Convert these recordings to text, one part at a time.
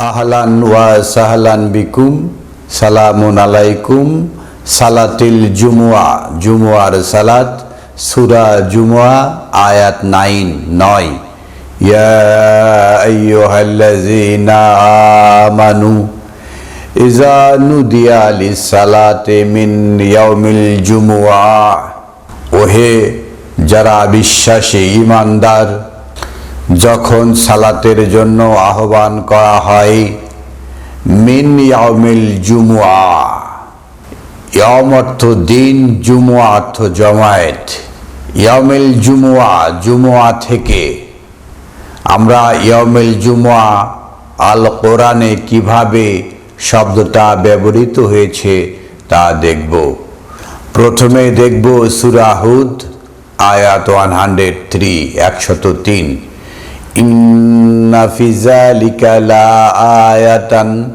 আহলান ওয়া সাহলান বিকুম সালামুন আলাইকুম সালাতিল জুমুয়া জুমুয়ার সালাত সুরা জুমুয়া আয়াত নাইন নয় ইয়া আইয়ুহাল্লাযীনা আমানু ইজা নুদিয়া লিসালাতে মিন ইয়াউমিল জুমুয়া ওহে যারা বিশ্বাসী ইমানদার যখন সালাতের জন্য আহ্বান করা হয়, মিন ইয়াউমিল জুমুয়া ইয়াম অর্থ দিন জুমুয়া অর্থ জমায়েত, ইয়াউমিল জুমুয়া জুমুয়া থেকে। আমরা ইয়াউমিল জুমুয়া আল কোরআনে কীভাবে শব্দটা ব্যবহৃত হয়েছে তা দেখব। প্রথমে দেখব সুরাহুদ আয়াত ওয়ান হান্ড্রেড থ্রি, একশত তিন। ইন্না ফিজালিকা লা আয়াতান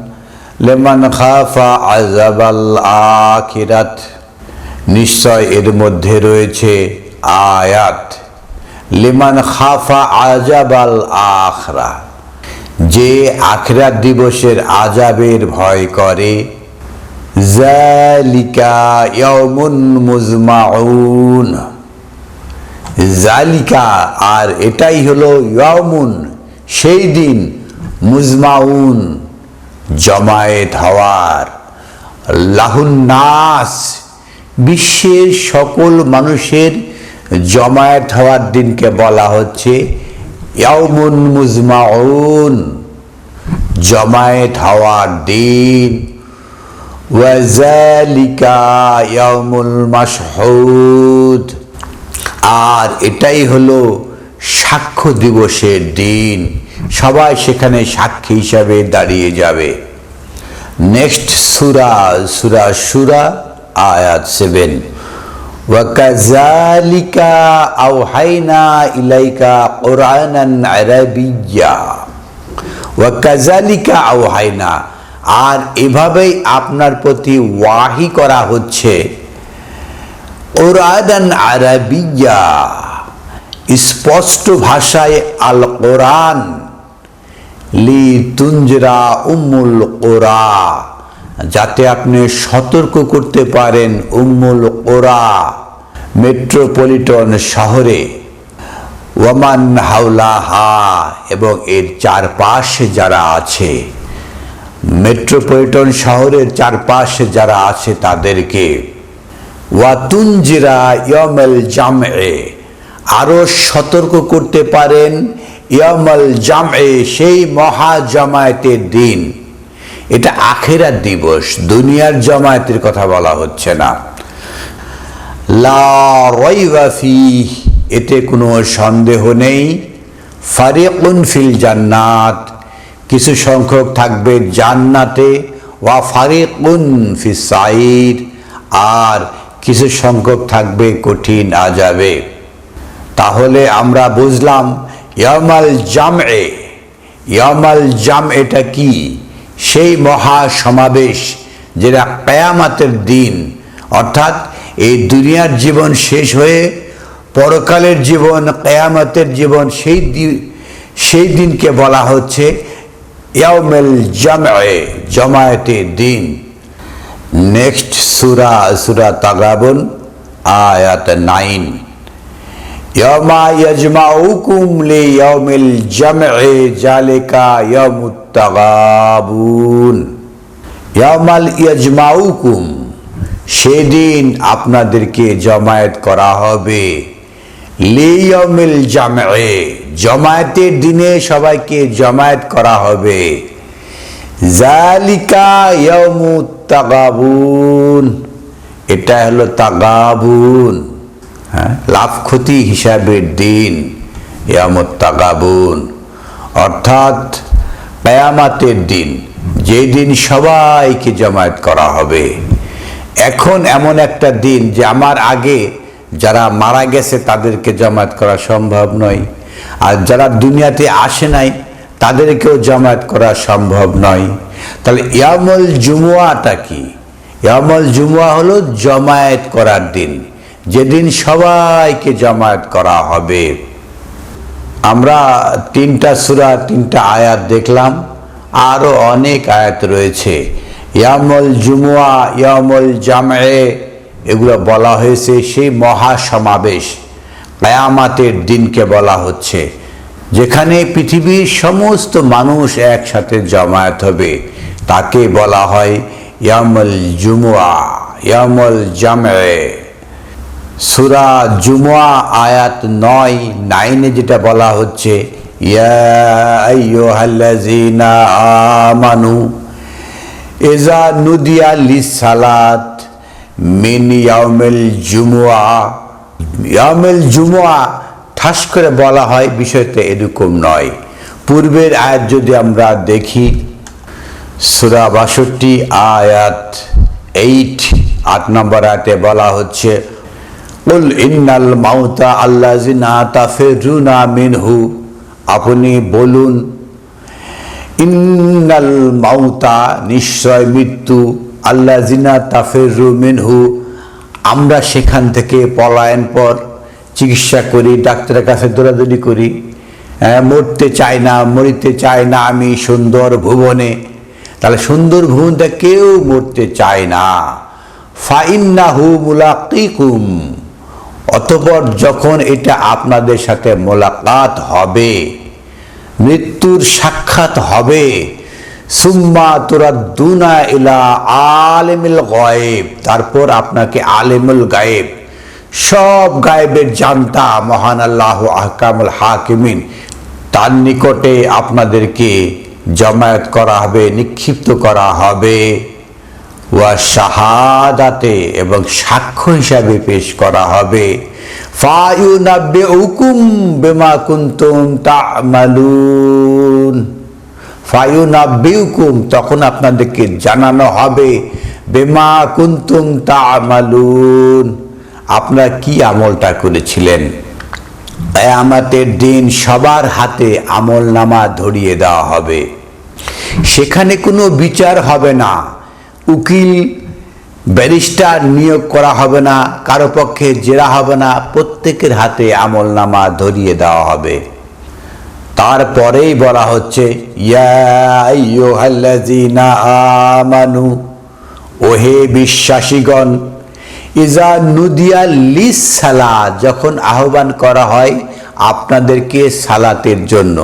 লেমান খাফা আজাবাল আখিরাত নিশ্চয় এর মধ্যে রয়েছে আয়াত। লিমান খাফা আজাবাল আখরা। যে আখরাত দিবসের আজাবের ভয় করে। জালিকা ইয়াউমুন মুজমাউন জালিকা, আর এটাই হলো ইয়াউমুন সেই দিন মুজমাউন, জমায়েত হওয়ার। লাহুন নাস, বিশ্বের সকল মানুষের জমায়েত হওয়ার দিনকে বলা হচ্ছে ইয়াউমুন মুজমাউন, জমায়েত হওয়ার দিন। ওয়াজালিকা ইয়াউমুল মাশহুদ। আর এটাই হলো সাক্ষ্য দিবসের দিন সবাই সেখানে সাক্ষী হিসাবে দাঁড়িয়ে যাবে নেক্সট সুরা সুরা সুরা আয়াত সেভেন وكذلك أوحينا إليك قرآنا عربيا وكذلك أوحينا আর এভাবেই আপনার প্রতি ওয়াহি করা হচ্ছে কোরআন আরবিয়া, স্পষ্ট ভাষায় আল কোরআন লি তুঞ্জরা উম্মুল কোরা যাতে আপনি সতর্ক করতে পারেন উম্মুল কোরা মেট্রোপলিটন শহরে। ওয়ামান হাওলাহা, এবং এর চারপাশে যারা আছে, মেট্রোপলিটন শহরের চারপাশে যারা আছে তাদেরকে ওয়াতুনজিরা ইয়মেল জামে আরও সতর্ক করতে পারেন ইয়মল জামে সেই মহা জামায়াতের দিন। এটা আখেরা দিবস, দুনিয়ার জামায়াতের কথা বলা হচ্ছে না। লা এতে কোনো সন্দেহ নেই। ফারিকুন ফিল জান্নাত, কিছু সংখ্যক থাকবে জান্নাতে। ওয়া ফারিকুন ফি সাইর, আর কিছু সংখ্যক থাকবে, কঠিন আ যাবে। তাহলে আমরা বুঝলাম, ইয়ামাল জাম এ ইয়ামাল জাম এটা কি? সেই মহা সমাবেশ যেটা কেয়ামাতের দিন, অর্থাৎ এই দুনিয়ার জীবন শেষ হয়ে পরকালের জীবন, কেয়ামতের জীবন, সেই দিন সেই দিনকে বলা হচ্ছে ইয়াউমেল জামে জমায়েতের দিন। নেক্সট সুরা সুরা তাগাবন, আয়াত নাইন। ইয়মা ইয়াজমাউকুম লি ইয়াউমিল জাম'i জালিকা ইয়ামুত তাগাবুন। ইয়ামাল ইয়াজমাউকুম, সেদিন আপনাদেরকে জমায়েত করা হবে। লিয়মিল জামে জমায়েতের দিনে সবাইকে জমায়েত করা হবে। জালিকা ইয়ামুত তাগাবুন। এটা হলো তাগাবুন। হ্যাঁ? লাভ ক্ষতি হিসাবের দিন, ইয়ামত তাগাবুন। অর্থাৎ কেয়ামাতের দিন যেই দিন সবাইকে জমায়েত করা হবে। এখন এমন একটা দিন যে আমার আগে যারা মারা গেছে তাদেরকে জমায়েত করা সম্ভব নয়, আর যারা দুনিয়াতে আসে নাই তাদেরকেও জমায়েত করা সম্ভব নয়। তাহলে ইয়ামল জুমুয়াটা কি? ইয়ামল জুমুয়া হলো জমায়েত করার দিন। যেদিন সবাইকে জমায়েত করা হবে। আমরা তিনটা সুরা, তিনটা আয়াত দেখলাম। আরও অনেক আয়াত রয়েছে। ইয়ামল জুমুয়া ইয়ামল জামে, এগুলো বলা হয়েছে সেই মহাসমাবেশ। কায়ামাতের দিনকে বলা হচ্ছে। যেখানে পৃথিবীর সমস্ত মানুষ একসাথে জমায়েত হবে। তাকে বলা হয় ইয়ামল জুমুয়া, ইয়ামল জামে সুরা জুমুয়া আয়াত নয়, নাইনে যেটা বলা হচ্ছে আমানু ইজা নুদিয়া লিসালাত মিন ইয়াউমিল জুমুয়া। ইয়াউমিল জুমুয়া ঠাস করে বলা হয় বিষয়টা এরকম নয়। পূর্বের আয়াত যদি আমরা দেখি সুরা বাষট্টি আয়াত এইট আট নম্বর আয়াতে বলা হচ্ছে উল ইন্নাল মাউতা আল্লাজিনা তাফিরুনা মিনহু। আপনি বলুন ইন্নাল মাউতা নিশ্চয় মৃত্যু আল্লাহ জিনা তাফেরু মিনহু। আমরা সেখান থেকে পলায়ন পর চিকিৎসা করি ডাক্তারের কাছে দৌড়াদৌড়ি করি হ্যাঁ, মরতে চাই না মরিতে চাই না আমি সুন্দর ভুবনে। তাহলে সুন্দর ভুবনটা কেউ মরতে চায় না। ফাইন্নাহু মুলাকিকুম অতপর যখন এটা আপনাদের সাথে মোলাকাত হবে, মৃত্যুর সাক্ষাৎ হবে, সুম্মা তোরা দুনা ইলা আলেমিল গায়েব, তারপর আপনাকে আলেমুল গায়েব, সব গায়েবের জানতা মহান আল্লাহ আহকামুল হাকিমিন, তার নিকটে আপনাদেরকে জমায়েত করা হবে, নিক্ষিপ্ত করা হবে। ওয়া শাহাদাতে এবং সাক্ষ্য হিসাবে পেশ করা হবে। ফায়ুনাব্বে হুকুম বেমা তামালুন। ফায়ুনাব্বে তখন আপনাদেরকে জানানো হবে, বেমা কুন্তুম তামালুন। আপনারা কি আমলটা করেছিলেন? আমাদের দিন সবার হাতে আমল নামা ধরিয়ে দেওয়া হবে। সেখানে কোনো বিচার হবে না। উকিল, ব্যারিস্টার নিয়োগ করা হবে না। কারও পক্ষে জেরা হবে না। প্রত্যেকের হাতে আমল নামা ধরিয়ে দেওয়া হবে। তারপরেই বলা হচ্ছে, ইয়া ওহে বিশ্বাসীগণ ইজা নুদিয়া লিস সালা যখন আহ্বান করা হয় আপনাদেরকে সালাতের জন্য।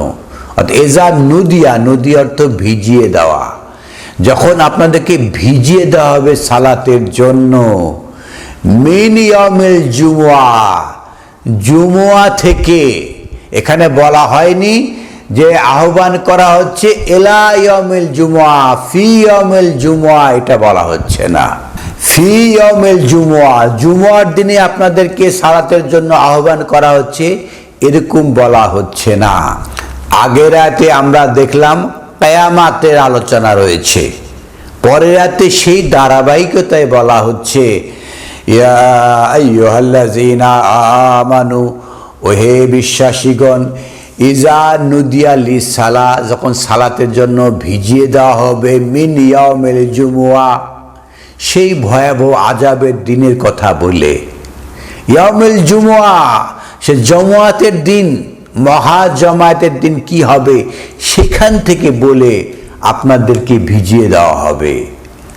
অর্থাৎ এজা নুদিয়া, নদী অর্থ ভিজিয়ে দেওয়া। যখন আপনাদেরকে ভিজিয়ে দেওয়া হবে সালাতের জন্য মিনিয়মের জুমুয়া জুমুয়া থেকে, এখানে বলা হয়নি যে আহ্বান করা হচ্ছে এলায়মেল জুমুয়া, ফি ইয়মেল জুমুয়া, এটা বলা হচ্ছে না। ফি ইয়মেল জুমুয়া। জুমুয়ার দিনে আপনাদেরকে সালাতের জন্য আহ্বান করা হচ্ছে, এরকম বলা হচ্ছে না। আগের রাতে আমরা দেখলাম কেয়ামাতের আলোচনা রয়েছে। পরের রাতে সেই ধারাবাহিকতায় বলা হচ্ছে আমানু, ওহে বিশ্বাসীগণ ইজা নুদিয়া লি সালা যখন সালাতের জন্য ভিজিয়ে দেওয়া হবে, মিন ইয়াউমিল জুমুয়া সেই ভয়াবহ আজাবের দিনের কথা বলে। ইয়াউমিল জুমুয়া, সে জমাতের দিন মহা জমায়েতের দিন কি হবে সেখান থেকে বলে আপনাদেরকে ভিজিয়ে দেওয়া হবে।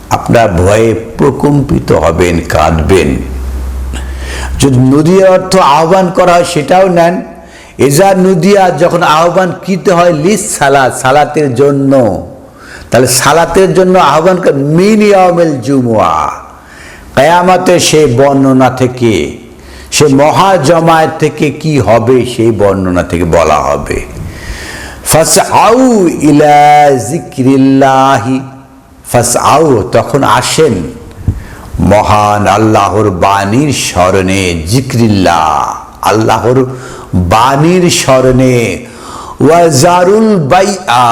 আপনার ভয়ে প্রকম্পিত হবেন, কাঁদবেন। যদি নদীর অর্থ আহ্বান করা হয় সেটাও নেন। এজা নদিয়া যখন আহ্বান কীতে হয়, লিস সালাত সালাতের জন্য। তাহলে সালাতের জন্য আহ্বান মিনিয়মেল জুমুয়া। কেয়ামতের সেই বর্ণনা থেকে, সে মহা জমায়েত থেকে কি হবে সেই বর্ণনা থেকে বলা হবে। ফাস আউ ইলা জিক্রিল্লাহি ফাস আউ তখন আসেন মহান আল্লাহর বাণীর স্মরণে জিক্রিল্লাহ আল্লাহর বাণীর স্মরণে, ওয়াজারুল বাইআ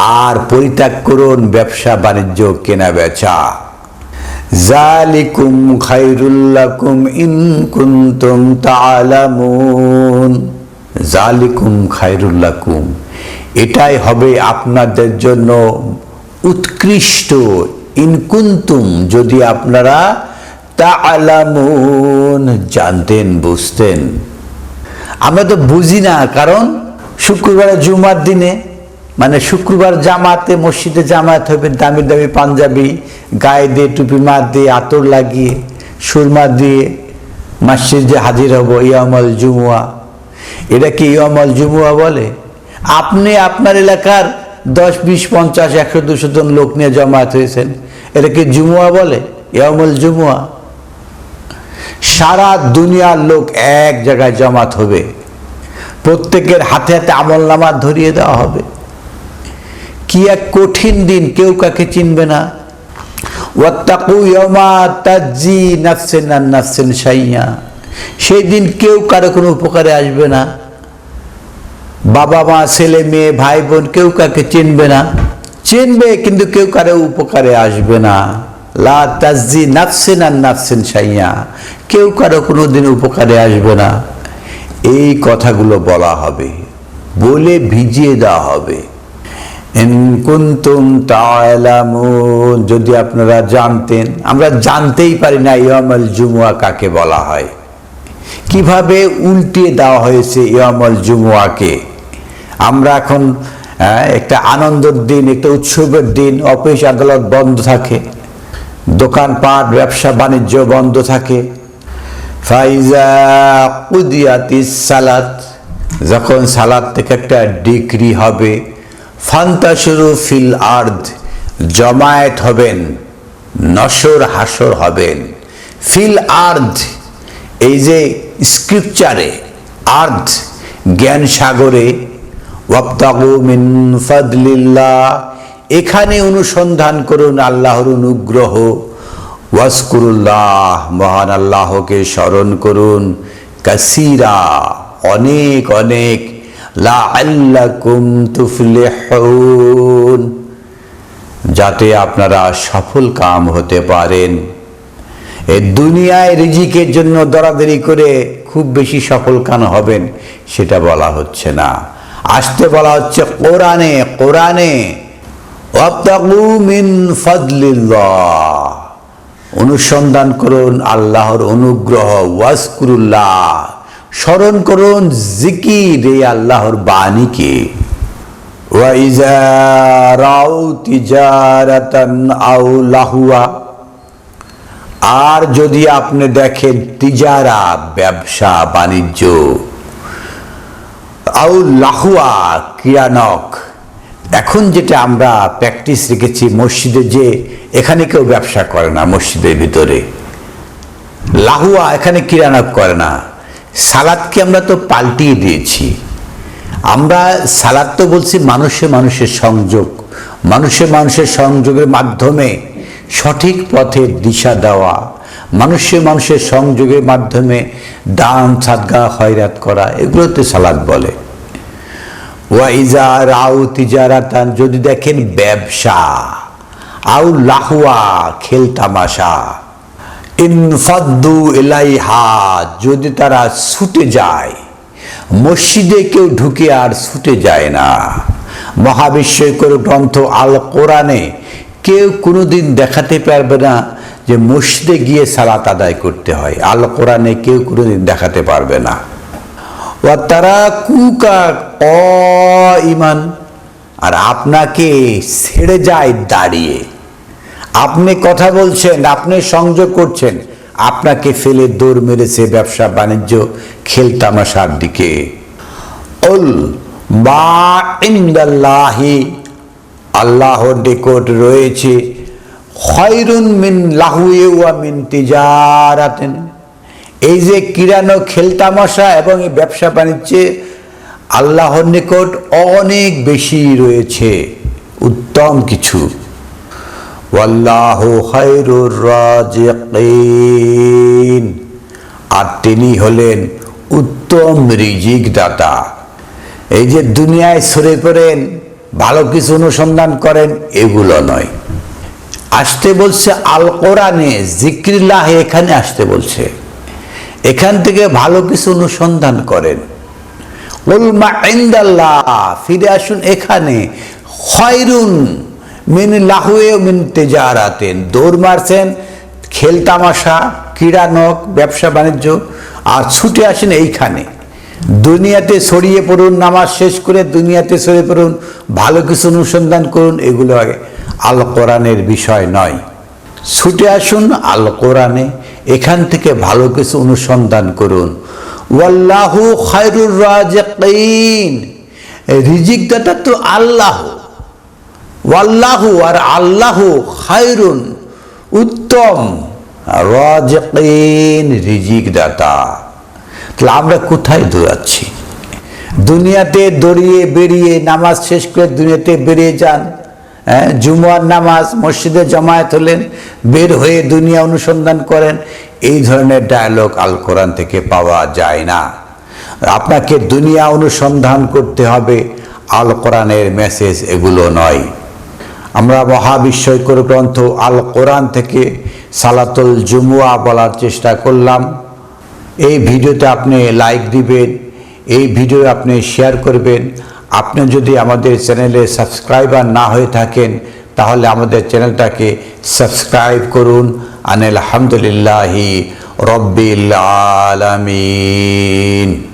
আর পরিত্যাগ করুন ব্যবসা বাণিজ্য, কেনা বেচা। জালিকুম খাইরুল্লাকুম ইন কুনতুম তাআলামুন। জালিকুম খাইরুল্লাকুম এটাই হবে আপনাদের জন্য উৎকৃষ্ট ইনকুন্তুম যদি আপনারা তাআলামুন জানতেন, বুঝতেন। আমরা তো বুঝি না, কারণ শুক্রবারে জুমার দিনে মানে শুক্রবার জামাতে, মসজিদে জামাত হবে, দামি দামি পাঞ্জাবি, গায়ে দিয়ে টুপি মার দিয়ে, আতর লাগিয়ে, সুরমা দিয়ে মসজিদে হাজির হব, ইয়ামল জুমুয়া। এটা কি ইয়ামল জুমুয়া বলে? আপনি আপনার এলাকার দশ, বিশ, পঞ্চাশ, একশো, দুশো জন লোক নিয়ে জমায়েত হয়েছেন। এটা কি জুমুয়া বলে? ইয়ামল জুমুয়া। সারা দুনিয়ার লোক এক জায়গায় জমাত হবে। প্রত্যেকের হাতে হাতে আমল নামা ধরিয়ে দেওয়া হবে। কি এক কঠিন দিন, কেউ কাকে চিনবে না। ওয়াত্তাকু ইয়ামা তাজ্জি নাফসিন আন নাফসিন শাইয়া। সেই দিন কেউ কারও কোনো উপকারে আসবে না। বাবা মা, ছেলে, মেয়ে, ভাই, বোন, কেউ কাকে চিনবে না। চিনবে, কিন্তু কেউ কারও উপকারে আসবে না। লা তাজ্জি নাফসিন আর নাফসিন সাইয়া কেউ কারও কোনো দিন উপকারে আসবে না। এই কথাগুলো বলা হবে। বলে ভিজিয়ে দেওয়া হবে। যদি আপনারা জানতেন, আমরা জানতেই পারি না ইয়ামাল জুমুয়া কাকে বলা হয়। কীভাবে উল্টিয়ে দেওয়া হয়েছে ইয়ামল জুমুয়াকে? আমরা এখন একটা আনন্দের দিন, একটা উৎসবের দিন, অফিস আদালত বন্ধ থাকে, দোকানপাট, ব্যবসা বাণিজ্য বন্ধ থাকে। ফাইজা সালাত, যখন সালাদ থেকে একটা ডিগ্রি হবে ফান্তা শুরু ফিল আর্দ, জমায়েত হবেন, নসর হাসর হবেন। ফিল আর্দ, এই যে স্ক্রিপচারে আর্থ জ্ঞান সাগরে মিন ফাদলিল্লাহ, এখানে অনুসন্ধান করুন আল্লাহর অনুগ্রহ। ওয়াসকুরুল্লাহ মহান আল্লাহকে স্মরণ করুন, কাসিরা, অনেক অনেক লা আল্লাকুম তুফলিহুন। যাতে আপনারা সফল কাম হতে পারেন। এই দুনিয়ায় রিজিকের জন্য দরাদরি করে খুব বেশি সফল কান হবেন, সেটা বলা হচ্ছে না। আসতে বলা হচ্ছে কোরআনে কোরআনে অনুসন্ধান করুন আল্লাহর অনুগ্রহ ওয়াসকুরুল্লাহ স্মরণ করুন জিকির এই আল্লাহর বাণীকে। আর যদি আপনি দেখেন তিজারা, ব্যবসা, বাণিজ্য আউ লাহুয়া, ক্রিয়ানক, এখন যেটা আমরা প্র্যাকটিস রেখেছি মসজিদে যে এখানে কেউ ব্যবসা করে না মসজিদের ভিতরে। লাহুয়া এখানে ক্রিয়ানক করে না। সালাদকে আমরা তো পাল্টিয়ে দিয়েছি। আমরা সালাদ তো বলছি মানুষে মানুষের সংযোগ। মানুষে মানুষের সংযোগের মাধ্যমে সঠিক পথে দিশা দেওয়া। মানুষে মানুষের সংযোগের মাধ্যমে দান, সাদগা হয়রাত করা, এগুলোতে সালাদ বলে। ওয়াইজা রাউ তিজারাতান, যদি দেখেন ব্যবসা, আউ লাহুয়া খেল তামাশা ইনফাদ্দু এলাইহা যদি তারা ছুটে যায়, মসজিদে কেউ ঢুকে আর ছুটে যায় না। মহাবিশ্বকর গ্রন্থ আল কোরআনে কেউ কোনোদিন দেখাতে পারবে না যে মসজিদে গিয়ে সালাত আদায় করতে হয়। আল কোরআনে কেউ কোনোদিন দেখাতে পারবে না। ও তারা কুকা অ ইমান আর আপনাকে ছেড়ে যায় দাঁড়িয়ে। আপনি কথা বলছেন, আপনি সংযোগ করছেন, আপনাকে ফেলে দৌড় মেরেছে ব্যবসা বাণিজ্য খেলতামাশার দিকে। উল মা ইন্দাল্লাহি, আল্লাহর নিকট রয়েছে, খয়রুন মিন লাহুয়ে ওয়া মিন তিজারাতেন। এই যে কিরানো খেলতামশা এবং এই ব্যবসা বাণিজ্যে আল্লাহর নিকট অনেক বেশি রয়েছে, উত্তম কিছু। ওয়াল্লাহু খায়রুর রাজিকিন। আর তিনি হলেন উত্তম রিজিক দাতা। এই যে দুনিয়ায় সরে পড়েন, ভালো কিছু অনুসন্ধান করেন, এগুলো নয়। আসতে বলছে আল কোরআনে জিক্রিল্লাহ এখানে আসতে বলছে। এখান থেকে ভালো কিছু অনুসন্ধান করেন। ফিরে আসুন এখানে। খয়রুন মিন লাহুয়ে মিন তেজারাতেন। দৌড় মারছেন খেলতামাশা ক্রীড়ানক ব্যবসা বাণিজ্য, আর ছুটে আসেন এইখানে। দুনিয়াতে ছড়িয়ে পড়ুন, নামাজ শেষ করে দুনিয়াতে ছড়িয়ে পড়ুন, ভালো কিছু অনুসন্ধান করুন, এগুলো আগে আল কোরআনের বিষয় নয়। ছুটে আসুন আল কোরআনে এখান থেকে ভালো কিছু অনুসন্ধান করুন। ওয়াল্লাহু খায়রুর রাজিকিন। রিজিক দাতা তো আল্লাহ। ওয়াল্লাহু আর আল্লাহ খায়রুন, উত্তম রাজিকিন রিজিক দাতা তাহলে আমরা কোথায় দৌড়াচ্ছি? দুনিয়াতে দড়িয়ে বেরিয়ে নামাজ শেষ করে দুনিয়াতে বেরিয়ে যান হ্যাঁ জুমার নামাজ, মসজিদে জমায়েত হলেন, বের হয়ে দুনিয়া অনুসন্ধান করেন, এই ধরনের ডায়ালগ আল কোরআন থেকে পাওয়া যায় না। আপনাকে দুনিয়া অনুসন্ধান করতে হবে, আল কোরআনের মেসেজ এগুলো নয়। আমরা মহাবিস্ময়কর গ্রন্থ আল কোরআন থেকে সালাতুল জুমুয়া বলার চেষ্টা করলাম। এই ভিডিওতে আপনি লাইক দিবেন, এই ভিডিও আপনি শেয়ার করবেন। আপনি যদি আমাদের চ্যানেলে সাবস্ক্রাইবার না হয়ে থাকেন, তাহলে আমাদের চ্যানেলটাকে সাবস্ক্রাইব করুন। আনিল আলহামদুলিল্লাহি রব্বিল আলামিন।